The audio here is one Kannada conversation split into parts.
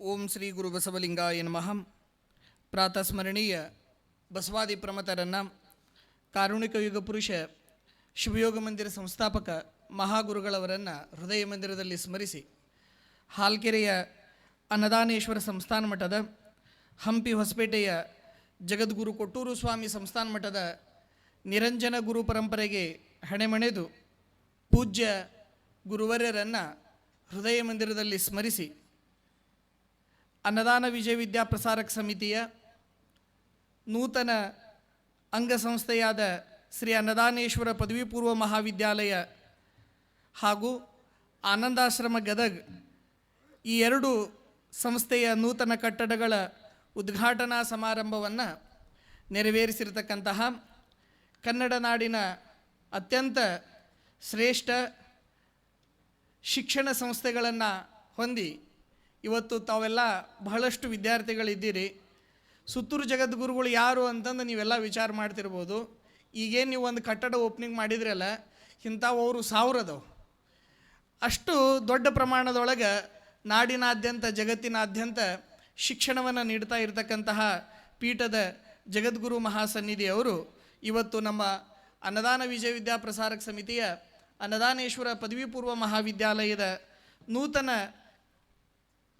ಓಂ ಶ್ರೀ ಗುರು ಬಸವಲಿಂಗಾಯ ನಮಃ. ಪ್ರಾತಃ ಸ್ಮರಣೀಯ ಬಸವಾದಿ ಪ್ರಮತರನ್ನು ಕಾರುಣಿಕ ಯುಗ ಪುರುಷ ಶಿವಯೋಗ ಮಂದಿರ ಸಂಸ್ಥಾಪಕ ಮಹಾಗುರುಗಳವರನ್ನು ಹೃದಯ ಮಂದಿರದಲ್ಲಿ ಸ್ಮರಿಸಿ, ಹಾಲ್ಕೆರೆಯ ಅನ್ನದಾನೇಶ್ವರ ಸಂಸ್ಥಾನ ಮಠದ ಹಂಪಿ ಹೊಸಪೇಟೆಯ ಜಗದ್ಗುರು ಕೊಟ್ಟೂರು ಸ್ವಾಮಿ ಸಂಸ್ಥಾನ ಮಠದ ನಿರಂಜನ ಗುರು ಪರಂಪರೆಗೆ ಹಣೆಮಣೆದು ಪೂಜ್ಯ ಗುರುವರ್ಯರನ್ನು ಹೃದಯ ಮಂದಿರದಲ್ಲಿ ಸ್ಮರಿಸಿ ಅನ್ನದಾನ ವಿಜಯ ವಿದ್ಯಾಪ್ರಸಾರಕ ಸಮಿತಿಯ ನೂತನ ಅಂಗಸಂಸ್ಥೆಯಾದ ಶ್ರೀ ಅನ್ನದಾನೇಶ್ವರ ಪದವಿ ಪೂರ್ವ ಮಹಾವಿದ್ಯಾಲಯ ಹಾಗೂ ಆನಂದಾಶ್ರಮ ಗದಗ್ ಈ ಎರಡು ಸಂಸ್ಥೆಯ ನೂತನ ಕಟ್ಟಡಗಳ ಉದ್ಘಾಟನಾ ಸಮಾರಂಭವನ್ನು ನೆರವೇರಿಸಿರತಕ್ಕಂತಹ ಕನ್ನಡ ನಾಡಿನ ಅತ್ಯಂತ ಶ್ರೇಷ್ಠ ಶಿಕ್ಷಣ ಸಂಸ್ಥೆಗಳನ್ನು ಹೊಂದಿ ಇವತ್ತು ತಾವೆಲ್ಲ ಬಹಳಷ್ಟು ವಿದ್ಯಾರ್ಥಿಗಳಿದ್ದೀರಿ. ಸುತ್ತೂರು ಜಗದ್ಗುರುಗಳು ಯಾರು ಅಂತಂದು ನೀವೆಲ್ಲ ವಿಚಾರ ಮಾಡ್ತಿರ್ಬೋದು. ಈಗೇನು ನೀವು ಒಂದು ಕಟ್ಟಡ ಓಪನಿಂಗ್ ಮಾಡಿದ್ರಲ್ಲ ಇಂಥವರು ಸಾವಿರದವು. ಅಷ್ಟು ದೊಡ್ಡ ಪ್ರಮಾಣದೊಳಗೆ ನಾಡಿನಾದ್ಯಂತ, ಜಗತ್ತಿನಾದ್ಯಂತ ಶಿಕ್ಷಣವನ್ನು ನೀಡ್ತಾ ಇರತಕ್ಕಂತಹ ಪೀಠದ ಜಗದ್ಗುರು ಮಹಾಸನ್ನಿಧಿಯವರು ಇವತ್ತು ನಮ್ಮ ಅನ್ನದಾನ ವಿಜಯ ವಿದ್ಯಾಪ್ರಸಾರಕ ಸಮಿತಿಯ ಅನ್ನದಾನೇಶ್ವರ ಪದವಿ ಪೂರ್ವ ಮಹಾವಿದ್ಯಾಲಯದ ನೂತನ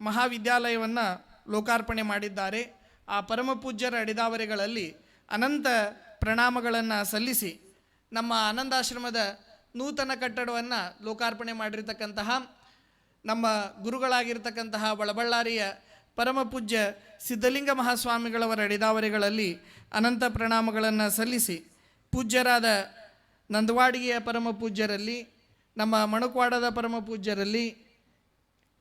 ಮಹಾವಿದ್ಯಾಲಯವನ್ನು ಲೋಕಾರ್ಪಣೆ ಮಾಡಿದ್ದಾರೆ. ಆ ಪರಮಪೂಜ್ಯರ ಅಡಿದಾವರೆಗಳಲ್ಲಿ ಅನಂತ ಪ್ರಣಾಮಗಳನ್ನು ಸಲ್ಲಿಸಿ ನಮ್ಮ ಆನಂದಾಶ್ರಮದ ನೂತನ ಕಟ್ಟಡವನ್ನು ಲೋಕಾರ್ಪಣೆ ಮಾಡಿರ್ತಕ್ಕಂತಹ ನಮ್ಮ ಗುರುಗಳಾಗಿರ್ತಕ್ಕಂತಹ ಒಳಬಳ್ಳಾರಿಯ ಪರಮ ಪೂಜ್ಯ ಸಿದ್ಧಲಿಂಗ ಮಹಾಸ್ವಾಮಿಗಳವರ ಅಡಿದಾವರೆಗಳಲ್ಲಿ ಅನಂತ ಪ್ರಣಾಮಗಳನ್ನು ಸಲ್ಲಿಸಿ ಪೂಜ್ಯರಾದ ನಂದವಾಡಿಗೆಯ ಪರಮ ಪೂಜ್ಯರಲ್ಲಿ, ನಮ್ಮ ಮಣಕ್ವಾಡದ ಪರಮ ಪೂಜ್ಯರಲ್ಲಿ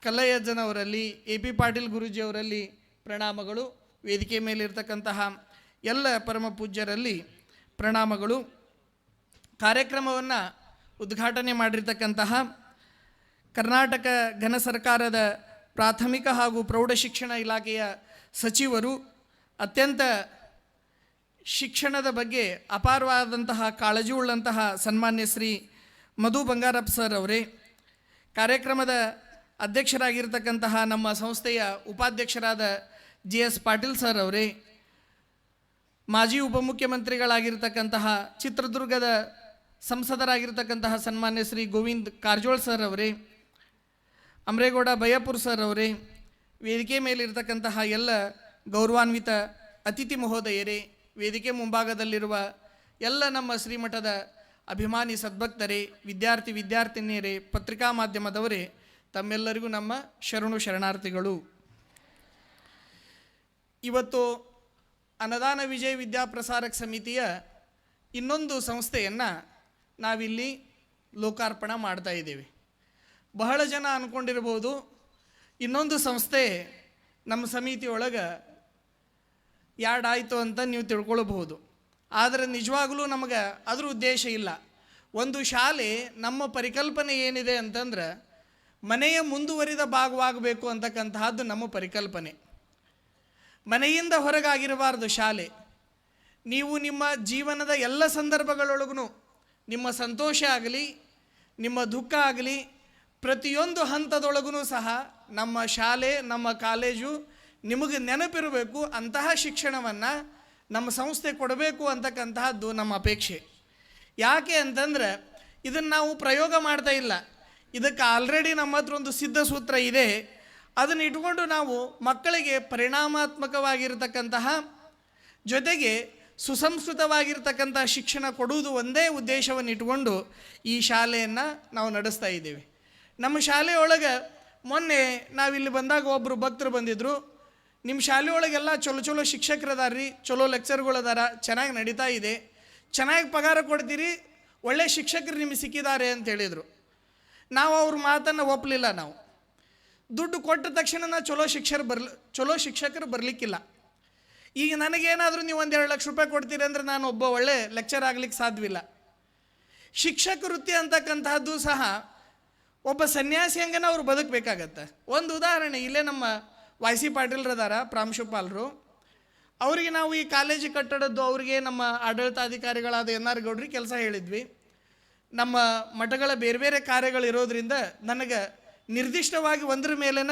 ಕಲ್ಲಯ್ಯಜ್ಜನವರಲ್ಲಿ, ಎ ಪಿ ಪಾಟೀಲ್ ಗುರೂಜಿಯವರಲ್ಲಿ ಪ್ರಣಾಮಗಳು, ವೇದಿಕೆ ಮೇಲಿರ್ತಕ್ಕಂತಹ ಎಲ್ಲ ಪರಮ ಪೂಜ್ಯರಲ್ಲಿ ಪ್ರಣಾಮಗಳು. ಕಾರ್ಯಕ್ರಮವನ್ನು ಉದ್ಘಾಟನೆ ಮಾಡಿರ್ತಕ್ಕಂತಹ ಕರ್ನಾಟಕ ಘನ ಸರ್ಕಾರದ ಪ್ರಾಥಮಿಕ ಹಾಗೂ ಪ್ರೌಢಶಿಕ್ಷಣ ಇಲಾಖೆಯ ಸಚಿವರು ಅತ್ಯಂತ ಶಿಕ್ಷಣದ ಬಗ್ಗೆ ಅಪಾರವಾದಂತಹ ಕಾಳಜಿ ಉಳ್ಳಂತಹ ಸನ್ಮಾನ್ಯ ಶ್ರೀ ಮಧು ಬಂಗಾರಪ್ಪ ಸರ್ ಅವರೇ. ಕಾರ್ಯಕ್ರಮದ ಅಧ್ಯಕ್ಷರಾಗಿರ್ತಕ್ಕಂತಹ ನಮ್ಮ ಸಂಸ್ಥೆಯ ಉಪಾಧ್ಯಕ್ಷರಾದ ಜಿ ಎಸ್ ಪಾಟೀಲ್ ಸರ್ ಅವರೇ, ಮಾಜಿ ಉಪಮುಖ್ಯಮಂತ್ರಿಗಳಾಗಿರ್ತಕ್ಕಂತಹ ಚಿತ್ರದುರ್ಗದ ಸಂಸದರಾಗಿರ್ತಕ್ಕಂತಹ ಸನ್ಮಾನ್ಯ ಶ್ರೀ ಗೋವಿಂದ್ ಕಾರಜೋಳ್ ಸರ್ ಅವರೇ, ಅಮರೇಗೌಡ ಬಯ್ಯಪುರ್ ಸರ್ ಅವರೇ, ವೇದಿಕೆ ಮೇಲಿರ್ತಕ್ಕಂತಹ ಎಲ್ಲ ಗೌರವಾನ್ವಿತ ಅತಿಥಿ ಮಹೋದಯರೇ, ವೇದಿಕೆ ಮುಂಭಾಗದಲ್ಲಿರುವ ಎಲ್ಲ ನಮ್ಮ ಶ್ರೀಮಠದ ಅಭಿಮಾನಿ ಸದ್ಭಕ್ತರೇ, ವಿದ್ಯಾರ್ಥಿ ವಿದ್ಯಾರ್ಥಿನಿಯರೇ, ಪತ್ರಿಕಾ ಮಾಧ್ಯಮದವರೇ ತಮ್ಮೆಲ್ಲರಿಗೂ ನಮ್ಮ ಶರಣು ಶರಣಾರ್ಥಿಗಳು. ಇವತ್ತು ಅನ್ನದಾನ ವಿಜಯ ವಿದ್ಯಾಪ್ರಸಾರಕ ಸಮಿತಿಯ ಇನ್ನೊಂದು ಸಂಸ್ಥೆಯನ್ನು ನಾವಿಲ್ಲಿ ಲೋಕಾರ್ಪಣೆ ಮಾಡ್ತಾ ಇದ್ದೇವೆ. ಬಹಳ ಜನ ಅಂದ್ಕೊಂಡಿರ್ಬೋದು ಇನ್ನೊಂದು ಸಂಸ್ಥೆ ನಮ್ಮ ಸಮಿತಿಯೊಳಗೆ ಯಾಡಾಯಿತು ಅಂತ ನೀವು ತಿಳ್ಕೊಳ್ಬಹುದು. ಆದರೆ ನಿಜವಾಗಲೂ ನಮಗೆ ಅದ್ರ ಉದ್ದೇಶ ಇಲ್ಲ. ಒಂದು ಶಾಲೆ ನಮ್ಮ ಪರಿಕಲ್ಪನೆ ಏನಿದೆ ಅಂತಂದ್ರೆ ಮನೆಯ ಮುಂದುವರಿದ ಭಾಗವಾಗಬೇಕು ಅಂತಕ್ಕಂತಹದ್ದು ನಮ್ಮ ಪರಿಕಲ್ಪನೆ. ಮನೆಯಿಂದ ಹೊರಗಾಗಿರಬಾರ್ದು ಶಾಲೆ. ನೀವು ನಿಮ್ಮ ಜೀವನದ ಎಲ್ಲ ಸಂದರ್ಭಗಳೊಳಗೂ ನಿಮ್ಮ ಸಂತೋಷ ಆಗಲಿ, ನಿಮ್ಮ ದುಃಖ ಆಗಲಿ, ಪ್ರತಿಯೊಂದು ಹಂತದೊಳಗೂ ಸಹ ನಮ್ಮ ಶಾಲೆ, ನಮ್ಮ ಕಾಲೇಜು ನಿಮಗೆ ನೆನಪಿರಬೇಕು, ಅಂತಹ ಶಿಕ್ಷಣವನ್ನು ನಮ್ಮ ಸಂಸ್ಥೆ ಕೊಡಬೇಕು ಅಂತಕ್ಕಂತಹದ್ದು ನಮ್ಮ ಅಪೇಕ್ಷೆ. ಯಾಕೆ ಅಂತಂದ್ರೆ ಇದನ್ನು ನಾವು ಪ್ರಯೋಗ ಮಾಡ್ತಾ ಇಲ್ಲ. ಇದಕ್ಕೆ ಆಲ್ರೆಡಿ ನಮ್ಮ ಹತ್ರ ಒಂದು ಸಿದ್ಧ ಸೂತ್ರ ಇದೆ. ಅದನ್ನು ಇಟ್ಕೊಂಡು ನಾವು ಮಕ್ಕಳಿಗೆ ಪರಿಣಾಮಾತ್ಮಕವಾಗಿರ್ತಕ್ಕಂತಹ, ಜೊತೆಗೆ ಸುಸಂಸ್ಕೃತವಾಗಿರ್ತಕ್ಕಂಥ ಶಿಕ್ಷಣ ಕೊಡುವುದು ಒಂದೇ ಉದ್ದೇಶವನ್ನು ಇಟ್ಕೊಂಡು ಈ ಶಾಲೆಯನ್ನು ನಾವು ನಡೆಸ್ತಾ ಇದ್ದೇವೆ. ನಮ್ಮ ಶಾಲೆಯೊಳಗೆ ಮೊನ್ನೆ ನಾವಿಲ್ಲಿ ಬಂದಾಗ ಒಬ್ಬರು ಭಕ್ತರು ಬಂದಿದ್ದರು ನಿಮ್ಮ ಶಾಲೆಯೊಳಗೆಲ್ಲ ಚಲೋ ಚಲೋ ಶಿಕ್ಷಕರು ಅದಾರ ರೀ ಚಲೋ ಲೆಕ್ಚರ್ಗಳದಾರ ಚೆನ್ನಾಗಿ ನಡೀತಾ ಇದೆ. ಚೆನ್ನಾಗಿ ಪಗಾರ ಕೊಡ್ತೀರಿ, ಒಳ್ಳೆ ಶಿಕ್ಷಕರು ನಿಮಗೆ ಸಿಕ್ಕಿದ್ದಾರೆ ಅಂತ ಹೇಳಿದರು. ನಾವು ಅವ್ರ ಮಾತನ್ನು ಒಪ್ಪಲಿಲ್ಲ ನಾವು. ದುಡ್ಡು ಕೊಟ್ಟ ತಕ್ಷಣ ನಾ ಚಲೋ ಶಿಕ್ಷಕರು ಬರ್ಲಿ, ಚಲೋ ಶಿಕ್ಷಕರು ಬರಲಿಕ್ಕಿಲ್ಲ. ಈಗ ನನಗೇನಾದರೂ ನೀವು ಒಂದು ಎರಡು ಲಕ್ಷ ರೂಪಾಯಿ ಕೊಡ್ತೀರಿ ಅಂದರೆ ನಾನು ಒಬ್ಬ ಒಳ್ಳೆ ಲೆಕ್ಚರ್ ಆಗ್ಲಿಕ್ಕೆ ಸಾಧ್ಯವಿಲ್ಲ ಶಿಕ್ಷಕ ವೃತ್ತಿ ಅಂತಕ್ಕಂತಹದ್ದು ಸಹ ಒಬ್ಬ ಸನ್ಯಾಸಿ ಹಂಗನ ಅವ್ರು ಬದುಕಬೇಕಾಗತ್ತೆ. ಒಂದು ಉದಾಹರಣೆ, ಇಲ್ಲೇ ನಮ್ಮ ವೈ ಸಿ ಪಾಟೀಲ್ರದಾರ ಪ್ರಾಂಶುಪಾಲರು ಅವರಿಗೆ ನಾವು ಈ ಕಾಲೇಜು ಕಟ್ಟಡದ್ದು ಅವರಿಗೆ ನಮ್ಮ ಆಡಳಿತಾಧಿಕಾರಿಗಳಾದ ಎನ್ ಆರ್ ಗೌಡ್ರಿಗೆ ಕೆಲಸ ಹೇಳಿದ್ವಿ. ನಮ್ಮ ಮಠಗಳ ಬೇರೆ ಬೇರೆ ಕಾರ್ಯಗಳು ಇರೋದ್ರಿಂದ ನನಗೆ ನಿರ್ದಿಷ್ಟವಾಗಿ ಒಂದ್ರ ಮೇಲೇನ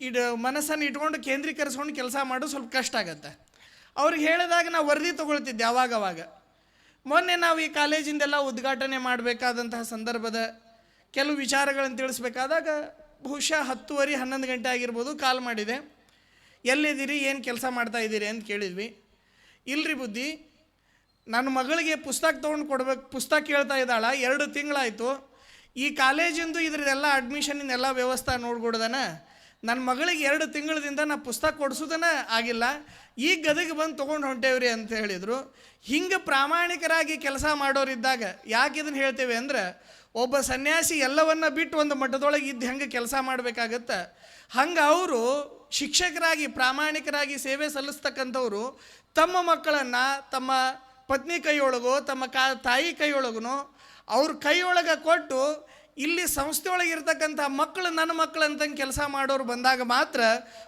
ಇಡ ಮನಸ್ಸನ್ನು ಇಟ್ಕೊಂಡು ಕೇಂದ್ರೀಕರಿಸ್ಕೊಂಡು ಕೆಲಸ ಮಾಡೋದು ಸ್ವಲ್ಪ ಕಷ್ಟ ಆಗತ್ತೆ. ಅವ್ರಿಗೆ ಹೇಳಿದಾಗ ನಾವು ವರದಿ ತೊಗೊಳ್ತಿದ್ದೆ ಅವಾಗ ಅವಾಗ. ಮೊನ್ನೆ ನಾವು ಈ ಕಾಲೇಜಿಂದೆಲ್ಲ ಉದ್ಘಾಟನೆ ಮಾಡಬೇಕಾದಂತಹ ಸಂದರ್ಭದ ಕೆಲವು ವಿಚಾರಗಳನ್ನು ತಿಳಿಸ್ಬೇಕಾದಾಗ ಬಹುಶಃ ಹತ್ತುವರೆ, ಹನ್ನೊಂದು ಗಂಟೆ ಆಗಿರ್ಬೋದು ಕಾಲ್ ಮಾಡಿದೆ. ಎಲ್ಲಿದ್ದೀರಿ, ಏನು ಕೆಲಸ ಮಾಡ್ತಾ ಇದ್ದೀರಿ ಅಂತ ಕೇಳಿದ್ವಿ. ಇಲ್ರಿ ಬುದ್ಧಿ ನನ್ನ ಮಗಳಿಗೆ ಪುಸ್ತಕ ತೊಗೊಂಡು ಕೊಡ್ಬೇಕು, ಪುಸ್ತಕ ಕೇಳ್ತಾ ಇದ್ದಾಳ, ಎರಡು ತಿಂಗಳಾಯಿತು. ಈ ಕಾಲೇಜಿಂದು ಇದ್ರದ್ದೆಲ್ಲ ಅಡ್ಮಿಷನ್ನೆಲ್ಲ ವ್ಯವಸ್ಥೆ ನೋಡ್ಕೊಡ್ದನ ನನ್ನ ಮಗಳಿಗೆ ಎರಡು ತಿಂಗಳದಿಂದ ನಾ ಪುಸ್ತಕ ಕೊಡ್ಸೋದನ ಆಗಿಲ್ಲ. ಈಗ ಗದಗ ಬಂದು ತೊಗೊಂಡು ಹೊಂಟೇವ್ರಿ ಅಂತ ಹೇಳಿದರು. ಹಿಂಗೆ ಪ್ರಾಮಾಣಿಕರಾಗಿ ಕೆಲಸ ಮಾಡೋರಿದ್ದಾಗ ಯಾಕೆ ಇದನ್ನು ಹೇಳ್ತೇವೆ ಅಂದ್ರೆ, ಒಬ್ಬ ಸನ್ಯಾಸಿ ಎಲ್ಲವನ್ನ ಬಿಟ್ಟು ಒಂದು ಮಠದೊಳಗೆ ಇದ್ದು ಹೆಂಗೆ ಕೆಲಸ ಮಾಡಬೇಕಾಗತ್ತೆ? ಹಂಗೆ ಅವರು ಶಿಕ್ಷಕರಾಗಿ, ಪ್ರಾಮಾಣಿಕರಾಗಿ ಸೇವೆ ಸಲ್ಲಿಸ್ತಕ್ಕಂಥವ್ರು ತಮ್ಮ ಮಕ್ಕಳನ್ನು, ತಮ್ಮ ಪತ್ನಿ ಕೈಯೊಳಗೋ, ತಮ್ಮ ಕಾ, ತಾಯಿ ಕೈಯೊಳಗೂ ಅವ್ರ ಕೈಯೊಳಗೆ ಕೊಟ್ಟು ಇಲ್ಲಿ ಸಂಸ್ಥೆಯೊಳಗೆ ಇರ್ತಕ್ಕಂಥ ಮಕ್ಕಳು ನನ್ನ ಮಕ್ಕಳು ಅಂತ ಕೆಲಸ ಮಾಡೋರು ಬಂದಾಗ ಮಾತ್ರ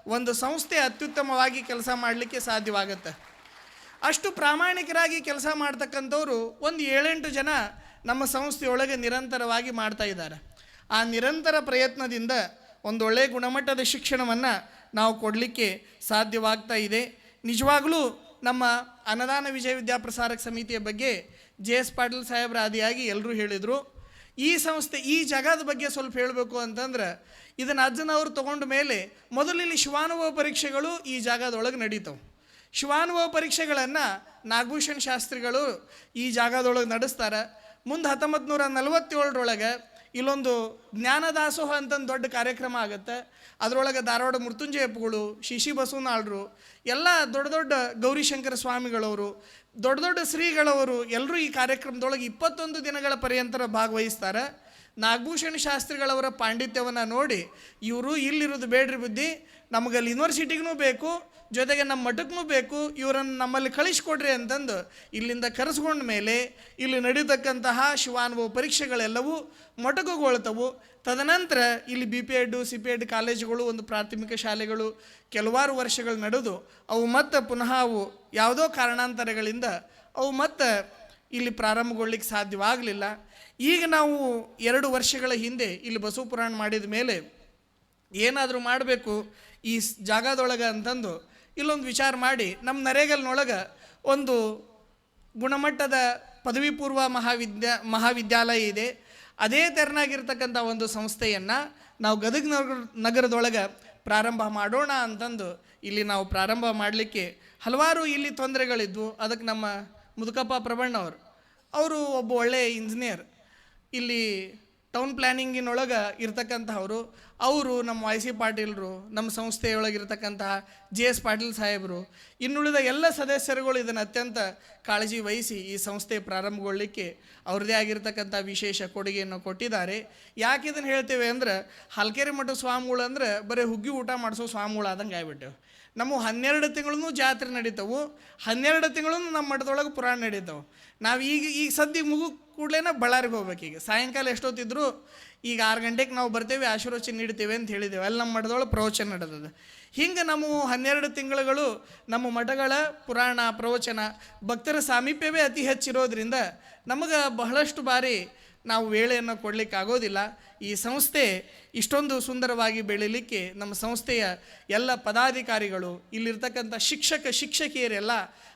ಒಂದು ಸಂಸ್ಥೆ ಅತ್ಯುತ್ತಮವಾಗಿ ಕೆಲಸ ಮಾಡಲಿಕ್ಕೆ ಸಾಧ್ಯವಾಗುತ್ತೆ. ಅಷ್ಟು ಪ್ರಾಮಾಣಿಕರಾಗಿ ಕೆಲಸ ಮಾಡ್ತಕ್ಕಂಥವ್ರು ಒಂದು ಏಳೆಂಟು ಜನ ನಮ್ಮ ಸಂಸ್ಥೆಯೊಳಗೆ ನಿರಂತರವಾಗಿ ಮಾಡ್ತಾ ಇದ್ದಾರೆ. ಆ ನಿರಂತರ ಪ್ರಯತ್ನದಿಂದ ಒಂದು ಒಳ್ಳೆಯ ಗುಣಮಟ್ಟದ ಶಿಕ್ಷಣವನ್ನು ನಾವು ಕೊಡಲಿಕ್ಕೆ ಸಾಧ್ಯವಾಗ್ತಾ ಇದೆ. ನಿಜವಾಗಲೂ ನಮ್ಮ ಅನ್ನದಾನ ವಿಜಯ ವಿದ್ಯಾಪ್ರಸಾರಕ ಸಮಿತಿಯ ಬಗ್ಗೆ ಜೆ ಎಸ್ ಪಾಟೀಲ್ ಸಾಹೇಬ್ರ ಆದಿಯಾಗಿ ಎಲ್ಲರೂ ಹೇಳಿದರು. ಈ ಸಂಸ್ಥೆ, ಈ ಜಗದ ಬಗ್ಗೆ ಸ್ವಲ್ಪ ಹೇಳಬೇಕು ಅಂತಂದ್ರೆ, ಇದನ್ನು ಅಜ್ಜನವರು ತಗೊಂಡ ಮೇಲೆ ಮೊದಲು ಇಲ್ಲಿ ಶಿವಾನುಭವ ಪರೀಕ್ಷೆಗಳು ಈ ಜಾಗದೊಳಗೆ ನಡೀತವೆ. ಶಿವಾನುಭವ ಪರೀಕ್ಷೆಗಳನ್ನು ನಾಗಭೂಷಣ್ ಶಾಸ್ತ್ರಿಗಳು ಈ ಜಾಗದೊಳಗೆ ನಡೆಸ್ತಾರೆ. ಮುಂದೆ ಹತ್ತೊಂಬತ್ತು ನೂರ ನಲವತ್ತೇಳರೊಳಗೆ ಇಲ್ಲೊಂದು ಜ್ಞಾನದಾಸೋಹ ಅಂತಂದು ದೊಡ್ಡ ಕಾರ್ಯಕ್ರಮ ಆಗುತ್ತೆ. ಅದರೊಳಗೆ ಧಾರವಾಡ ಮೃತ್ಯುಂಜಯಪ್ಪಗಳು ಶಿಶಿ ಬಸವನಾಳರು ಎಲ್ಲ ದೊಡ್ಡ ದೊಡ್ಡ ಗೌರಿಶಂಕರ ಸ್ವಾಮಿಗಳವರು, ದೊಡ್ಡ ದೊಡ್ಡ ಶ್ರೀಗಳವರು ಎಲ್ಲರೂ ಈ ಕಾರ್ಯಕ್ರಮದೊಳಗೆ ಇಪ್ಪತ್ತೊಂದು ದಿನಗಳ ಪರ್ಯಂತರ ಭಾಗವಹಿಸ್ತಾರೆ. ನಾಗಭೂಷಣ ಶಾಸ್ತ್ರಿಗಳವರ ಪಾಂಡಿತ್ಯವನ್ನು ನೋಡಿ ಇವರು ಇಲ್ಲಿರೋದು ಬೇಡ್ರಿ ಬುದ್ಧಿ. ನಮಗೆ ಅಲ್ಲಿ ಯೂನಿವರ್ಸಿಟಿಗೂ ಬೇಕು, ಜೊತೆಗೆ ನಮ್ಮ ಮಠಕ್ಕೂ ಬೇಕು, ಇವರನ್ನು ನಮ್ಮಲ್ಲಿ ಕಳಿಸ್ಕೊಡ್ರಿ ಅಂತಂದು ಇಲ್ಲಿಂದ ಕರೆಸ್ಕೊಂಡ ಮೇಲೆ ಇಲ್ಲಿ ನಡೀತಕ್ಕಂತಹ ಶಿವಾನುಭವ ಪರೀಕ್ಷೆಗಳೆಲ್ಲವೂ ಮೊಟಕುಗೊಳ್ತವು. ತದನಂತರ ಇಲ್ಲಿ B P Ed C P Ed ಕಾಲೇಜುಗಳು, ಒಂದು ಪ್ರಾಥಮಿಕ ಶಾಲೆಗಳು ಕೆಲವಾರು ವರ್ಷಗಳು ನಡೆದು ಅವು ಮತ್ತೆ ಪುನಃ ಅವು ಯಾವುದೋ ಕಾರಣಾಂತರಗಳಿಂದ ಅವು ಮತ್ತೆ ಇಲ್ಲಿ ಪ್ರಾರಂಭಗೊಳ್ಳಿಕ್ಕೆ ಸಾಧ್ಯವಾಗಲಿಲ್ಲ. ಈಗ ನಾವು ಎರಡು ವರ್ಷಗಳ ಹಿಂದೆ ಇಲ್ಲಿ ಬಸವ ಪುರಾಣ ಮಾಡಿದ ಮೇಲೆ ಏನಾದರೂ ಮಾಡಬೇಕು ಈ ಜಾಗದೊಳಗೆ ಅಂತಂದು ಇಲ್ಲೊಂದು ವಿಚಾರ ಮಾಡಿ ನಮ್ಮ ನರೇಗಲ್ನೊಳಗೆ ಒಂದು ಗುಣಮಟ್ಟದ ಪದವಿ ಪೂರ್ವ ಮಹಾವಿದ್ಯಾ, ಮಹಾವಿದ್ಯಾಲಯ ಇದೆ. ಅದೇ ತೆರನಾಗಿರ್ತಕ್ಕಂಥ ಒಂದು ಸಂಸ್ಥೆಯನ್ನು ನಾವು ಗದಗ ನಗರ ನಗರದೊಳಗೆ ಪ್ರಾರಂಭ ಮಾಡೋಣ ಅಂತಂದು ಇಲ್ಲಿ ನಾವು ಪ್ರಾರಂಭ ಮಾಡಲಿಕ್ಕೆ ಹಲವಾರು ಇಲ್ಲಿ ತೊಂದರೆಗಳಿದ್ವು. ಅದಕ್ಕೆ ನಮ್ಮ ಮುದುಕಪ್ಪ ಪ್ರಬಣ್ಣ ಅವರು. ಒಬ್ಬ ಒಳ್ಳೆಯ ಇಂಜಿನಿಯರ್ ಇಲ್ಲಿ ಟೌನ್ ಪ್ಲ್ಯಾನಿಂಗಿನೊಳಗೆ ಇರ್ತಕ್ಕಂಥವ್ರು ಅವರು ನಮ್ಮ ವಾಯ್ ಸಿ ಪಾಟೀಲರು, ನಮ್ಮ ಸಂಸ್ಥೆಯೊಳಗಿರ್ತಕ್ಕಂತಹ ಜಿ ಎಸ್ ಪಾಟೀಲ್ ಸಾಹೇಬರು, ಇನ್ನುಳಿದ ಎಲ್ಲ ಸದಸ್ಯರುಗಳು ಇದನ್ನು ಅತ್ಯಂತ ಕಾಳಜಿ ವಹಿಸಿ ಈ ಸಂಸ್ಥೆ ಪ್ರಾರಂಭಗೊಳ್ಳಲಿಕ್ಕೆ ಅವ್ರದ್ದೇ ಆಗಿರ್ತಕ್ಕಂಥ ವಿಶೇಷ ಕೊಡುಗೆಯನ್ನು ಕೊಟ್ಟಿದ್ದಾರೆ. ಯಾಕೆ ಇದನ್ನು ಹೇಳ್ತೇವೆ ಅಂದ್ರೆ, ಹಲ್ಕೆರೆ ಮಠ ಸ್ವಾಮಿಗಳು ಅಂದ್ರೆ ಬರೀ ಹುಗ್ಗಿ ಊಟ ಮಾಡಿಸೋ ಸ್ವಾಮಿಗಳು ಆದಂಗೆ ಆಗ್ಬಿಟ್ಟೆವು. ನಮ್ಮ ಹನ್ನೆರಡು ತಿಂಗಳೂ ಜಾತ್ರೆ ನಡೀತಾವು. ಹನ್ನೆರಡು ತಿಂಗಳೂ ನಮ್ಮ ಮಠದೊಳಗೆ ಪುರಾಣ ನಡೀತಾವೆ. ನಾವು ಈಗ ಈಗ ಸದ್ಯ ಮುಗು ಕೂಡಲೇನ ಬಳ್ಳಾರಿಗೆ ಹೋಗ್ಬೇಕು ಈಗ. ಸಾಯಂಕಾಲ ಎಷ್ಟೊತ್ತಿದ್ರು ಈಗ ಆರು ಗಂಟೆಗೆ ನಾವು ಬರ್ತೇವೆ, ಆಶೀರ್ವಚನ ನೀಡ್ತೇವೆ ಅಂತ ಹೇಳಿದ್ದೇವೆ ಅಲ್ಲಿ ನಮ್ಮ ಮಠದೊಳಗೆ ಪ್ರವಚನ ನಡೆದದ. ಹಿಂಗೆ ನಮ್ಮ ಹನ್ನೆರಡು ತಿಂಗಳುಗಳು ನಮ್ಮ ಮಠಗಳ ಪುರಾಣ, ಪ್ರವಚನ ಭಕ್ತರ ಸಾಮೀಪ್ಯವೇ ಅತಿ ಹೆಚ್ಚಿರೋದ್ರಿಂದ ನಮಗೆ ಬಹಳಷ್ಟು ಬಾರಿ ನಾವು ವೇಳೆಯನ್ನು ಕೊಡಲಿಕ್ಕೆ ಆಗೋದಿಲ್ಲ ಈ ಸಂಸ್ಥೆ ಇಷ್ಟೊಂದು ಸುಂದರವಾಗಿ ಬೆಳೀಲಿಕ್ಕೆ ನಮ್ಮ ಸಂಸ್ಥೆಯ ಎಲ್ಲ ಪದಾಧಿಕಾರಿಗಳು, ಇಲ್ಲಿರ್ತಕ್ಕಂಥ ಶಿಕ್ಷಕ ಶಿಕ್ಷಕಿಯರೆಲ್ಲ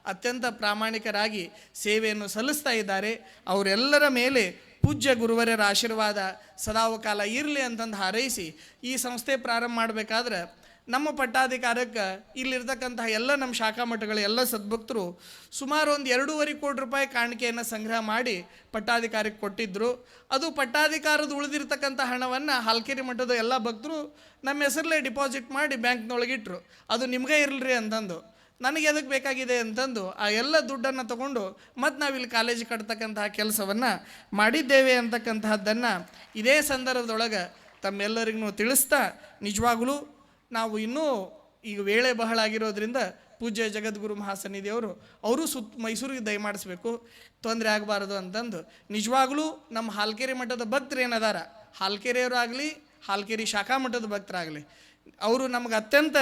ಅತ್ಯಂತ ಪ್ರಾಮಾಣಿಕರಾಗಿ ಸೇವೆಯನ್ನು ಸಲ್ಲಿಸ್ತಾ ಇದ್ದಾರೆ. ಅವರೆಲ್ಲರ ಮೇಲೆ ಪೂಜ್ಯ ಗುರುವರರ ಆಶೀರ್ವಾದ ಸದಾವಕಾಲ ಇರಲಿ ಅಂತಂದು ಹಾರೈಸಿ ಈ ಸಂಸ್ಥೆ ಪ್ರಾರಂಭ ಮಾಡಬೇಕಾದ್ರೆ ನಮ್ಮ ಪಟ್ಟಾಧಿಕಾರಕ್ಕೆ ಇಲ್ಲಿರ್ತಕ್ಕಂತಹ ಎಲ್ಲ ನಮ್ಮ ಶಾಖಾ ಮಠಗಳ ಎಲ್ಲ ಸದ್ಭಕ್ತರು ಸುಮಾರು ಒಂದು ಎರಡೂವರೆ ಕೋಟಿ ರೂಪಾಯಿ ಕಾಣಿಕೆಯನ್ನು ಸಂಗ್ರಹ ಮಾಡಿ ಪಟ್ಟಾಧಿಕಾರಕ್ಕೆ ಕೊಟ್ಟಿದ್ದರು ಅದು ಪಟ್ಟಾಧಿಕಾರದ ಉಳಿದಿರ್ತಕ್ಕಂಥ ಹಣವನ್ನು ಹಾಲ್ಕೆರೆ ಮಠದ ಎಲ್ಲ ಭಕ್ತರು ನಮ್ಮ ಹೆಸರಲ್ಲೇ ಡಿಪಾಸಿಟ್ ಮಾಡಿ ಬ್ಯಾಂಕ್ನೊಳಗಿಟ್ರು ಅದು ನಿಮಗೇ ಇರಲ್ರಿ ಅಂತಂದು. ನನಗೆ ಎದಕ್ಕೆ ಬೇಕಾಗಿದೆ ಅಂತಂದು ಆ ಎಲ್ಲ ದುಡ್ಡನ್ನು ತಗೊಂಡು ಮತ್ತು ನಾವಿಲ್ಲಿ ಕಾಲೇಜ್ ಕಟ್ತಕ್ಕಂತಹ ಕೆಲಸವನ್ನು ಮಾಡಿದ್ದೇವೆ ಅಂತಕ್ಕಂತಹದ್ದನ್ನು ಇದೇ ಸಂದರ್ಭದೊಳಗೆ ತಮ್ಮೆಲ್ಲರಿಗೂ ತಿಳಿಸ್ತಾ ನಿಜವಾಗಲೂ ನಾವು ಇನ್ನೂ ಈಗ ವೇಳೆ ಬಹಳ ಆಗಿರೋದ್ರಿಂದ ಪೂಜ್ಯ ಜಗದ್ಗುರು ಮಹಾಸನ್ನಿಧಿಯವರು, ಅವರು ಸುತ್ತ ಮೈಸೂರಿಗೆ ದಯಮಾಡಿಸ್ಬೇಕು ತೊಂದರೆ ಆಗಬಾರದು ಅಂತಂದು. ನಿಜವಾಗ್ಲೂ ನಮ್ಮ ಹಾಲ್ಕೆರೆ ಮಠದ ಭಕ್ತರು ಏನದಾರ, ಹಾಲ್ಕೆರೆಯವರಾಗಲಿ, ಹಾಲ್ಕೆರೆ ಶಾಖಾ ಮಠದ ಭಕ್ತರಾಗಲಿ, ಅವರು ನಮ್ಗೆ ಅತ್ಯಂತ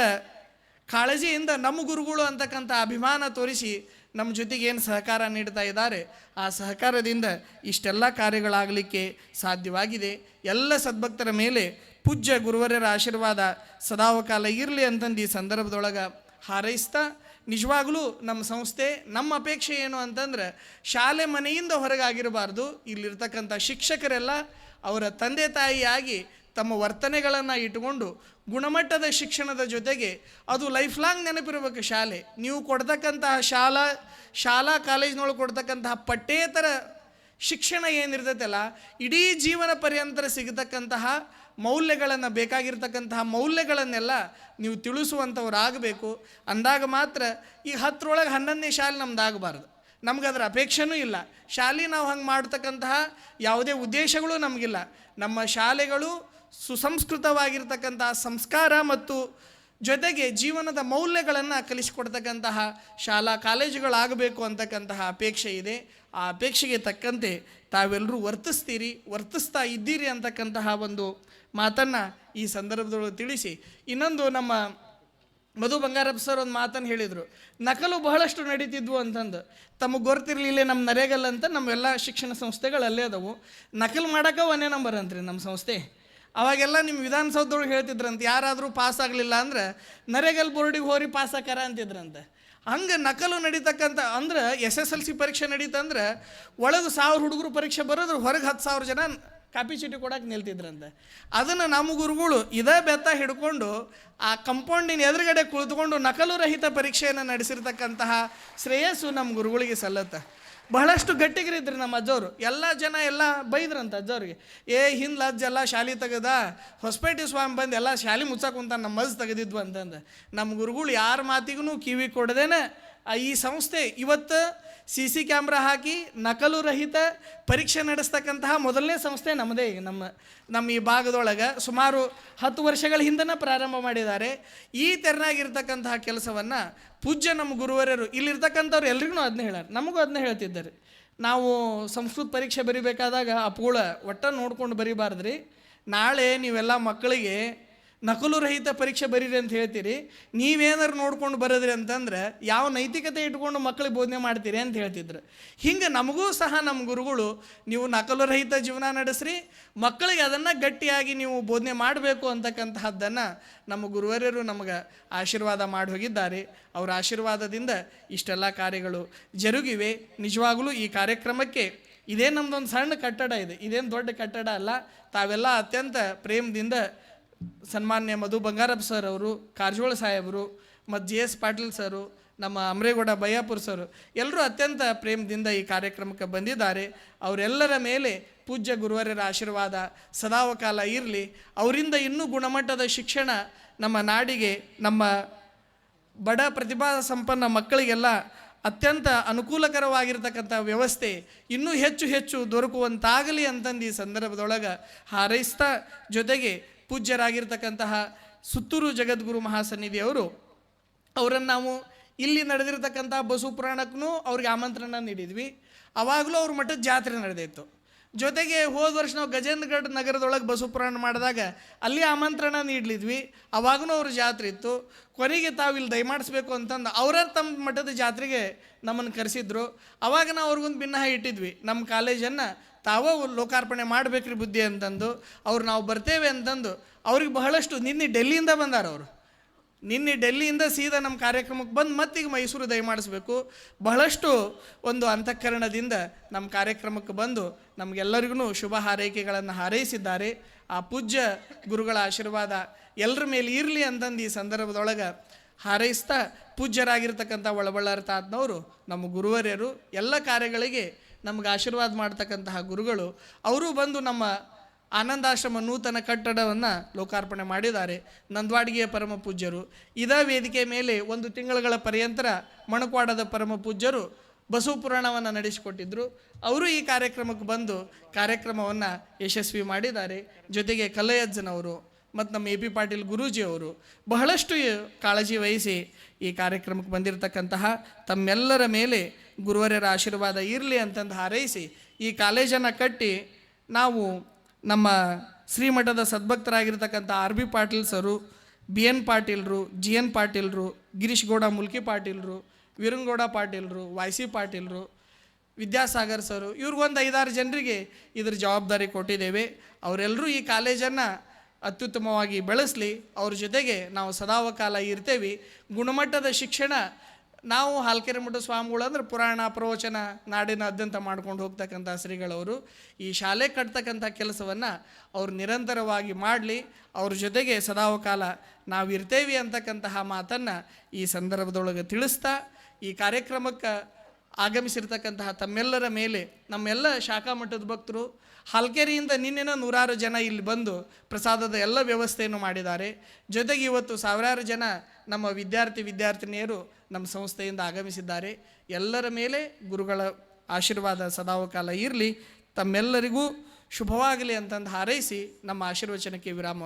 ಕಾಳಜಿಯಿಂದ ನಮ್ಮ ಗುರುಗಳು ಅಂತಕ್ಕಂಥ ಅಭಿಮಾನ ತೋರಿಸಿ ನಮ್ಮ ಜೊತೆಗೆ ಏನು ಸಹಕಾರ ನೀಡ್ತಾ ಇದ್ದಾರೆ, ಆ ಸಹಕಾರದಿಂದ ಇಷ್ಟೆಲ್ಲ ಕಾರ್ಯಗಳಾಗಲಿಕ್ಕೆ ಸಾಧ್ಯವಾಗಿದೆ. ಎಲ್ಲ ಸದ್ಭಕ್ತರ ಮೇಲೆ ಪೂಜ್ಯ ಗುರುವರ್ಯರ ಆಶೀರ್ವಾದ ಸದಾವಕಾಲ ಇರಲಿ ಅಂತಂದು ಈ ಸಂದರ್ಭದೊಳಗೆ ಹಾರೈಸ್ತಾ, ನಿಜವಾಗ್ಲೂ ನಮ್ಮ ಸಂಸ್ಥೆ ನಮ್ಮ ಅಪೇಕ್ಷೆ ಏನು ಅಂತಂದ್ರೆ ಶಾಲೆ ಮನೆಯಿಂದ ಹೊರಗಾಗಿರಬಾರ್ದು. ಇಲ್ಲಿರ್ತಕ್ಕಂಥ ಶಿಕ್ಷಕರೆಲ್ಲ ಅವರ ತಂದೆ ತಾಯಿಯಾಗಿ ತಮ್ಮ ವರ್ತನೆಗಳನ್ನು ಇಟ್ಟುಕೊಂಡು ಗುಣಮಟ್ಟದ ಶಿಕ್ಷಣದ ಜೊತೆಗೆ ಅದು ಲೈಫ್ ಲಾಂಗ್ ನೆನಪಿರಬೇಕು ಶಾಲೆ. ನೀವು ಕೊಡ್ತಕ್ಕಂತಹ ಶಾಲಾ ಶಾಲಾ ಕಾಲೇಜ್ನೊಳಗೆ ಕೊಡ್ತಕ್ಕಂತಹ ಪಠ್ಯೇತರ ಶಿಕ್ಷಣ ಏನಿರ್ತೈತಲ್ಲ, ಇಡೀ ಜೀವನ ಪರ್ಯಂತರ ಸಿಗತಕ್ಕಂತಹ ಮೌಲ್ಯಗಳನ್ನು ಬೇಕಾಗಿರ್ತಕ್ಕಂತಹ ಮೌಲ್ಯಗಳನ್ನೆಲ್ಲ ನೀವು ತಿಳಿಸುವಂಥವ್ರಾಗಬೇಕು. ಅಂದಾಗ ಮಾತ್ರ ಈ ಹತ್ತರೊಳಗೆ ಹನ್ನೊಂದನೇ ಶಾಲೆ ನಮ್ದಾಗಬಾರ್ದು ನಮ್ಗೆ ಅದರ ಅಪೇಕ್ಷೆನೂ ಇಲ್ಲ. ಶಾಲೆ ನಾವು ಹಂಗೆ ಮಾಡ್ತಕ್ಕಂತಹ ಯಾವುದೇ ಉದ್ದೇಶಗಳು ನಮಗಿಲ್ಲ. ನಮ್ಮ ಶಾಲೆಗಳು ಸುಸಂಸ್ಕೃತವಾಗಿರ್ತಕ್ಕಂತಹ ಸಂಸ್ಕಾರ ಮತ್ತು ಜೊತೆಗೆ ಜೀವನದ ಮೌಲ್ಯಗಳನ್ನು ಕಲಿಸಿಕೊಡ್ತಕ್ಕಂತಹ ಶಾಲಾ ಕಾಲೇಜುಗಳಾಗಬೇಕು ಅಂತಕ್ಕಂತಹ ಅಪೇಕ್ಷೆ ಇದೆ. ಆ ಅಪೇಕ್ಷೆಗೆ ತಕ್ಕಂತೆ ತಾವೆಲ್ಲರೂ ವರ್ತಿಸ್ತೀರಿ, ವರ್ತಿಸ್ತಾ ಇದ್ದೀರಿ ಅಂತಕ್ಕಂತಹ ಒಂದು ಮಾತನ್ನು ಈ ಸಂದರ್ಭದೊಳಗೆ ತಿಳಿಸಿ. ಇನ್ನೊಂದು ನಮ್ಮ ಮಧು ಬಂಗಾರಪ್ಪ ಸರ್ ಒಂದು ಮಾತನ್ನು ಹೇಳಿದರು. ನಕಲು ಬಹಳಷ್ಟು ನಡೀತಿದ್ವು ಅಂತಂದು. ತಮಗೆ ಗೊತ್ತಿರಲಿಲ್ಲ ನಮ್ಮ ನರೇಗಲ್ಲ ಅಂತ ನಮ್ಮೆಲ್ಲ ಶಿಕ್ಷಣ ಸಂಸ್ಥೆಗಳು ಅಲ್ಲೇ ಅದಾವು. ನಕಲು ಮಾಡೋಕೆ ಒಂದೇ ನಂಬರ್ ಅಂತ್ರಿ ನಮ್ಮ ಸಂಸ್ಥೆ. ಅವಾಗೆಲ್ಲ ನಿಮ್ಮ ವಿಧಾನಸೌಧದೊಳಗೆ ಹೇಳ್ತಿದ್ರಂತೆ, ಯಾರಾದರೂ ಪಾಸ್ ಆಗಲಿಲ್ಲ ಅಂದ್ರೆ ನರೇಗಲ್ ಬೋರ್ಡಿಗೆ ಹೋರಿ ಪಾಸ್ ಆಕಾರ ಅಂತಿದ್ರಂತೆ. ಹಂಗೆ ನಕಲು ನಡೀತಕ್ಕಂಥ ಅಂದ್ರೆ ಎಸ್ ಎಸ್ ಎಲ್ ಸಿ ಪರೀಕ್ಷೆ ನಡೀತಂದ್ರೆ ಒಳಗೆ ಸಾವಿರ ಹುಡುಗರು ಪರೀಕ್ಷೆ ಬರೋದ್ರ ಹೊರಗೆ ಹತ್ತು ಸಾವಿರ ಜನ ಕಾಪಿ ಚೀಟಿ ಕೊಡಕ್ಕೆ ನಿಲ್ತಿದ್ರಂತೆ. ಅದನ್ನು ನಮ್ಮ ಗುರುಗಳು ಇದೇ ಬೆತ್ತ ಹಿಡ್ಕೊಂಡು ಆ ಕಂಪೌಂಡಿನ ಎದುರುಗಡೆ ಕುಳಿತುಕೊಂಡು ನಕಲು ರಹಿತ ಪರೀಕ್ಷೆಯನ್ನು ನಡೆಸಿರ್ತಕ್ಕಂತಹ ಶ್ರೇಯಸ್ಸು ನಮ್ಮ ಗುರುಗಳಿಗೆ ಸಲ್ಲತ್ತೆ. ಬಹಳಷ್ಟು ಗಟ್ಟಿಗರಿದ್ರು ನಮ್ಮ ಅಜ್ಜವರು. ಎಲ್ಲ ಜನ ಎಲ್ಲ ಬೈದ್ರಂತ ಅಜ್ಜವ್ರಿಗೆ. ಏ ಹಿಂದ್ಲ ಅಜ್ಜೆಲ್ಲ ಶಾಲೆ ತೆಗೆದ, ಹೊಸಪೇಟೆ ಸ್ವಾಮಿ ಬಂದು ಎಲ್ಲ ಶಾಲೆ ಮುಚ್ಚಾಕ್ ಕುಂತ ನಮ್ಮ ಮಜ್ ತೆಗೆದಿದ್ವು ಅಂತಂದು. ನಮ್ಮ ಗುರುಗಳು ಯಾರ ಮಾತಿಗೂ ಕಿವಿ ಕೊಡದೇನೆ ಈ ಸಂಸ್ಥೆ ಇವತ್ತು ಸಿ ಸಿ ಕ್ಯಾಮ್ರಾ ಹಾಕಿ ನಕಲು ರಹಿತ ಪರೀಕ್ಷೆ ನಡೆಸ್ತಕ್ಕಂತಹ ಮೊದಲನೇ ಸಂಸ್ಥೆ ನಮ್ಮದೇ ಈಗ ನಮ್ಮ ನಮ್ಮ ಈ ಭಾಗದೊಳಗೆ ಸುಮಾರು ಹತ್ತು ವರ್ಷಗಳ ಹಿಂದನ ಪ್ರಾರಂಭ ಮಾಡಿದ್ದಾರೆ. ಈ ತೆರನಾಗಿರ್ತಕ್ಕಂತಹ ಕೆಲಸವನ್ನು ಪೂಜ್ಯ ನಮ್ಮ ಗುರುವರರು ಇಲ್ಲಿರ್ತಕ್ಕಂಥವ್ರು ಎಲ್ರಿಗೂ ಅದನ್ನ ಹೇಳ್ಯಾರ. ನಮಗೂ ಅದನ್ನ ಹೇಳ್ತಿದ್ದಾರೆ. ನಾವು ಸಂಸ್ಕೃತ ಪರೀಕ್ಷೆ ಬರಿಬೇಕಾದಾಗ ಅಪ್ಪುಗಳ ಒಟ್ಟ ನೋಡ್ಕೊಂಡು ಬರಿಬಾರ್ದ್ರಿ. ನಾಳೆ ನೀವೆಲ್ಲ ಮಕ್ಕಳಿಗೆ ನಕಲು ರಹಿತ ಪರೀಕ್ಷೆ ಬರೀರಿ ಅಂತ ಹೇಳ್ತೀರಿ. ನೀವೇನಾರು ನೋಡ್ಕೊಂಡು ಬರೋದ್ರಿ ಅಂತಂದ್ರೆ ಯಾವ ನೈತಿಕತೆ ಇಟ್ಕೊಂಡು ಮಕ್ಕಳಿಗೆ ಬೋಧನೆ ಮಾಡ್ತೀರಿ ಅಂತ ಹೇಳ್ತಿದ್ರು. ಹಿಂಗೆ ನಮಗೂ ಸಹ ನಮ್ಮ ಗುರುಗಳು ನೀವು ನಕಲು ರಹಿತ ಜೀವನ ನಡೆಸ್ರಿ, ಮಕ್ಕಳಿಗೆ ಅದನ್ನು ಗಟ್ಟಿಯಾಗಿ ನೀವು ಬೋಧನೆ ಮಾಡಬೇಕು ಅಂತಕ್ಕಂತಹದ್ದನ್ನು ನಮ್ಮ ಗುರುವರ್ಯರು ನಮಗೆ ಆಶೀರ್ವಾದ ಮಾಡಿ ಹೋಗಿದ್ದಾರೆ. ಅವರ ಆಶೀರ್ವಾದದಿಂದ ಇಷ್ಟೆಲ್ಲ ಕಾರ್ಯಗಳು ಜರುಗಿವೆ. ನಿಜವಾಗಲೂ ಈ ಕಾರ್ಯಕ್ರಮಕ್ಕೆ ಇದೇ ನಮ್ಮದೊಂದು ಸಣ್ಣ ಕಟ್ಟಡ ಇದೆ. ಇದೇನು ದೊಡ್ಡ ಕಟ್ಟಡ ಅಲ್ಲ, ತಾವೆಲ್ಲ ಅತ್ಯಂತ ಪ್ರೇಮದಿಂದ ಸನ್ಮಾನ್ಯ ಮಧು ಬಂಗಾರಪ್ಪ ಸರ್ ಅವರು, ಕಾರಜೋಳ ಸಾಹೇಬರು ಮತ್ತು ಜಿ ಎಸ್ ಪಾಟೀಲ್ ಸರು ನಮ್ಮ ಅಮರೇಗೌಡ ಬಯ್ಯಾಪುರ್ ಸರು ಎಲ್ಲರೂ ಅತ್ಯಂತ ಪ್ರೇಮದಿಂದ ಈ ಕಾರ್ಯಕ್ರಮಕ್ಕೆ ಬಂದಿದ್ದಾರೆ. ಅವರೆಲ್ಲರ ಮೇಲೆ ಪೂಜ್ಯ ಗುರುವರ್ಯರ ಆಶೀರ್ವಾದ ಸದಾವಕಾಲ ಇರಲಿ. ಅವರಿಂದ ಇನ್ನೂ ಗುಣಮಟ್ಟದ ಶಿಕ್ಷಣ ನಮ್ಮ ನಾಡಿಗೆ, ನಮ್ಮ ಬಡ ಪ್ರತಿಭಾ ಸಂಪನ್ನ ಮಕ್ಕಳಿಗೆಲ್ಲ ಅತ್ಯಂತ ಅನುಕೂಲಕರವಾಗಿರ್ತಕ್ಕಂಥ ವ್ಯವಸ್ಥೆ ಇನ್ನೂ ಹೆಚ್ಚು ಹೆಚ್ಚು ದೊರಕುವಂತಾಗಲಿ ಅಂತಂದು ಈ ಸಂದರ್ಭದೊಳಗೆ ಹಾರೈಸ್ತಾ ಜೊತೆಗೆ ಪೂಜ್ಯರಾಗಿರ್ತಕ್ಕಂತಹ ಸುತ್ತೂರು ಜಗದ್ಗುರು ಮಹಾಸನ್ನಿಧಿಯವರು, ಅವರನ್ನು ನಾವು ಇಲ್ಲಿ ನಡೆದಿರ್ತಕ್ಕಂಥ ಬಸು ಪುರಾಣಕ್ಕೂ ಅವ್ರಿಗೆ ಆಮಂತ್ರಣ ನೀಡಿದ್ವಿ. ಅವಾಗಲೂ ಅವ್ರ ಮಠದ ಜಾತ್ರೆ ನಡೆದಿತ್ತು. ಜೊತೆಗೆ ಹೋದ ವರ್ಷ ನಾವು ಗಜೇಂದ್ರಗಢ ನಗರದೊಳಗೆ ಬಸು ಪುರಾಣ ಮಾಡಿದಾಗ ಅಲ್ಲಿ ಆಮಂತ್ರಣ ನೀಡಲಿದ್ವಿ. ಅವಾಗೂ ಅವ್ರ ಜಾತ್ರೆ ಇತ್ತು. ಕೊನೆಗೆ ತಾವು ಇಲ್ಲಿ ದಯಮಾಡಿಸ್ಬೇಕು ಅಂತಂದು ಅವರ ತಮ್ಮ ಮಠದ ಜಾತ್ರೆಗೆ ನಮ್ಮನ್ನು ಕರೆಸಿದ್ರು. ಅವಾಗ ನಾವು ಅವ್ರಿಗೊಂದು ಭಿನ್ನ ಇಟ್ಟಿದ್ವಿ. ನಮ್ಮ ಕಾಲೇಜನ್ನು ತಾವೇ ಲೋಕಾರ್ಪಣೆ ಮಾಡಬೇಕ್ರಿ ಬುದ್ಧಿ ಅಂತಂದು ಅವ್ರು ನಾವು ಬರ್ತೇವೆ ಅಂತಂದು ಅವ್ರಿಗೆ ಬಹಳಷ್ಟು ನಿನ್ನೆ ಡೆಲ್ಲಿಯಿಂದ ಬಂದಾರ ಅವರು. ನಿನ್ನೆ ಡೆಲ್ಲಿಯಿಂದ ಸೀದಾ ನಮ್ಮ ಕಾರ್ಯಕ್ರಮಕ್ಕೆ ಬಂದು ಮತ್ತೀಗ ಮೈಸೂರು ದಯಮಾಡಿಸ್ಬೇಕು ಬಹಳಷ್ಟು ಒಂದು ಅಂತಃಕರಣದಿಂದ ನಮ್ಮ ಕಾರ್ಯಕ್ರಮಕ್ಕೆ ಬಂದು ನಮಗೆಲ್ಲರಿಗೂ ಶುಭ ಹಾರೈಕೆಗಳನ್ನು ಹಾರೈಸಿದ್ದಾರೆ. ಆ ಪೂಜ್ಯ ಗುರುಗಳ ಆಶೀರ್ವಾದ ಎಲ್ಲರ ಮೇಲೆ ಇರಲಿ ಅಂತಂದು ಈ ಸಂದರ್ಭದೊಳಗೆ ಹಾರೈಸ್ತಾ ಪೂಜ್ಯರಾಗಿರ್ತಕ್ಕಂಥ ಒಳಬಳ್ಳಾರ ತಾತನವರು, ನಮ್ಮ ಗುರುವರ್ಯರು ಎಲ್ಲ ಕಾರ್ಯಗಳಿಗೆ ನಮ್ಗೆ ಆಶೀರ್ವಾದ ಮಾಡ್ತಕ್ಕಂತಹ ಗುರುಗಳು, ಅವರು ಬಂದು ನಮ್ಮ ಆನಂದಾಶ್ರಮ ನೂತನ ಕಟ್ಟಡವನ್ನು ಲೋಕಾರ್ಪಣೆ ಮಾಡಿದ್ದಾರೆ. ನಂದ್ವಾಡಿಗೆಯ ಪರಮ ಪೂಜ್ಯರು, ಇದೇ ವೇದಿಕೆ ಮೇಲೆ ಒಂದು ತಿಂಗಳುಗಳ ಪರ್ಯಂತರ ಮಣಕ್ವಾಡದ ಪರಮ ಪೂಜ್ಯರು ಬಸವ ಪುರಾಣವನ್ನು ನಡೆಸಿಕೊಟ್ಟಿದ್ದರು ಅವರು ಈ ಕಾರ್ಯಕ್ರಮಕ್ಕೆ ಬಂದು ಕಾರ್ಯಕ್ರಮವನ್ನು ಯಶಸ್ವಿ ಮಾಡಿದ್ದಾರೆ. ಜೊತೆಗೆ ಕಲಯಜ್ಜನವರು ಮತ್ತು ನಮ್ಮ ಎ ಪಿ ಪಾಟೀಲ್ ಗುರೂಜಿಯವರು ಬಹಳಷ್ಟು ಕಾಳಜಿ ವಹಿಸಿ ಈ ಕಾರ್ಯಕ್ರಮಕ್ಕೆ ಬಂದಿರತಕ್ಕಂತಹ ತಮ್ಮೆಲ್ಲರ ಮೇಲೆ ಗುರುವರ್ಯರ ಆಶೀರ್ವಾದ ಇರಲಿ ಅಂತಂದು ಹಾರೈಸಿ ಈ ಕಾಲೇಜನ್ನು ಕಟ್ಟಿ ನಾವು ನಮ್ಮ ಶ್ರೀಮಠದ ಸದ್ಭಕ್ತರಾಗಿರ್ತಕ್ಕಂಥ R B Patil sir, B N ಪಾಟೀಲ್ರು, G N ಪಾಟೀಲ್ರು, ಗಿರೀಶ್ ಗೌಡ ಮುಲ್ಕಿ ಪಾಟೀಲ್ರು ವೀರಂಗೌಡ ಪಾಟೀಲ್ರು ವಾಯ್ ಸಿ ಪಾಟೀಲ್ರು, ವಿದ್ಯಾಸಾಗರ್ ಸರು, ಇವ್ರಿಗೊಂದು ಐದಾರು ಜನರಿಗೆ ಇದ್ರ ಜವಾಬ್ದಾರಿ ಕೊಟ್ಟಿದ್ದೇವೆ. ಅವರೆಲ್ಲರೂ ಈ ಕಾಲೇಜನ್ನು ಅತ್ಯುತ್ತಮವಾಗಿ ಬೆಳೆಸಲಿ. ಅವ್ರ ಜೊತೆಗೆ ನಾವು ಸದಾವಕಾಲ ಇರ್ತೇವೆ. ಗುಣಮಟ್ಟದ ಶಿಕ್ಷಣ ನಾವು ಹಾಲ್ಕೆರೆ ಮಠ ಸ್ವಾಮಿಗಳು ಅಂದ್ರೆ ಪುರಾಣ, ಪ್ರವಚನ ನಾಡಿನಾದ್ಯಂತ ಮಾಡ್ಕೊಂಡು ಹೋಗ್ತಕ್ಕಂಥ ಶ್ರೀಗಳವರು ಈ ಶಾಲೆ ಕಟ್ತಕ್ಕಂಥ ಕೆಲಸವನ್ನು ಅವ್ರು ನಿರಂತರವಾಗಿ ಮಾಡಲಿ, ಅವ್ರ ಜೊತೆಗೆ ಸದಾವಕಾಲ ನಾವು ಇರ್ತೇವೆ ಅಂತಕ್ಕಂತಹ ಮಾತನ್ನು ಈ ಸಂದರ್ಭದೊಳಗೆ ತಿಳಿಸ್ತಾ, ಈ ಕಾರ್ಯಕ್ರಮಕ್ಕೆ ಆಗಮಿಸಿರ್ತಕ್ಕಂತಹ ತಮ್ಮೆಲ್ಲರ ಮೇಲೆ ನಮ್ಮೆಲ್ಲ ಶಾಖಾ ಮಠದ ಭಕ್ತರು ಹಲ್ಕೆರೆಯಿಂದ ನಿನ್ನೆನ ನೂರಾರು ಜನ ಇಲ್ಲಿ ಬಂದು ಪ್ರಸಾದದ ಎಲ್ಲ ವ್ಯವಸ್ಥೆಯನ್ನು ಮಾಡಿದ್ದಾರೆ. ಜೊತೆಗೆ ಇವತ್ತು ಸಾವಿರಾರು ಜನ ನಮ್ಮ ವಿದ್ಯಾರ್ಥಿ ವಿದ್ಯಾರ್ಥಿನಿಯರು ನಮ್ಮ ಸಂಸ್ಥೆಯಿಂದ ಆಗಮಿಸಿದ್ದಾರೆ. ಎಲ್ಲರ ಮೇಲೆ ಗುರುಗಳ ಆಶೀರ್ವಾದ ಸದಾವಕಾಲ ಇರಲಿ. ತಮ್ಮೆಲ್ಲರಿಗೂ ಶುಭವಾಗಲಿ ಅಂತಂದು ಹಾರೈಸಿ ನಮ್ಮ ಆಶೀರ್ವಚನಕ್ಕೆ ವಿರಾಮ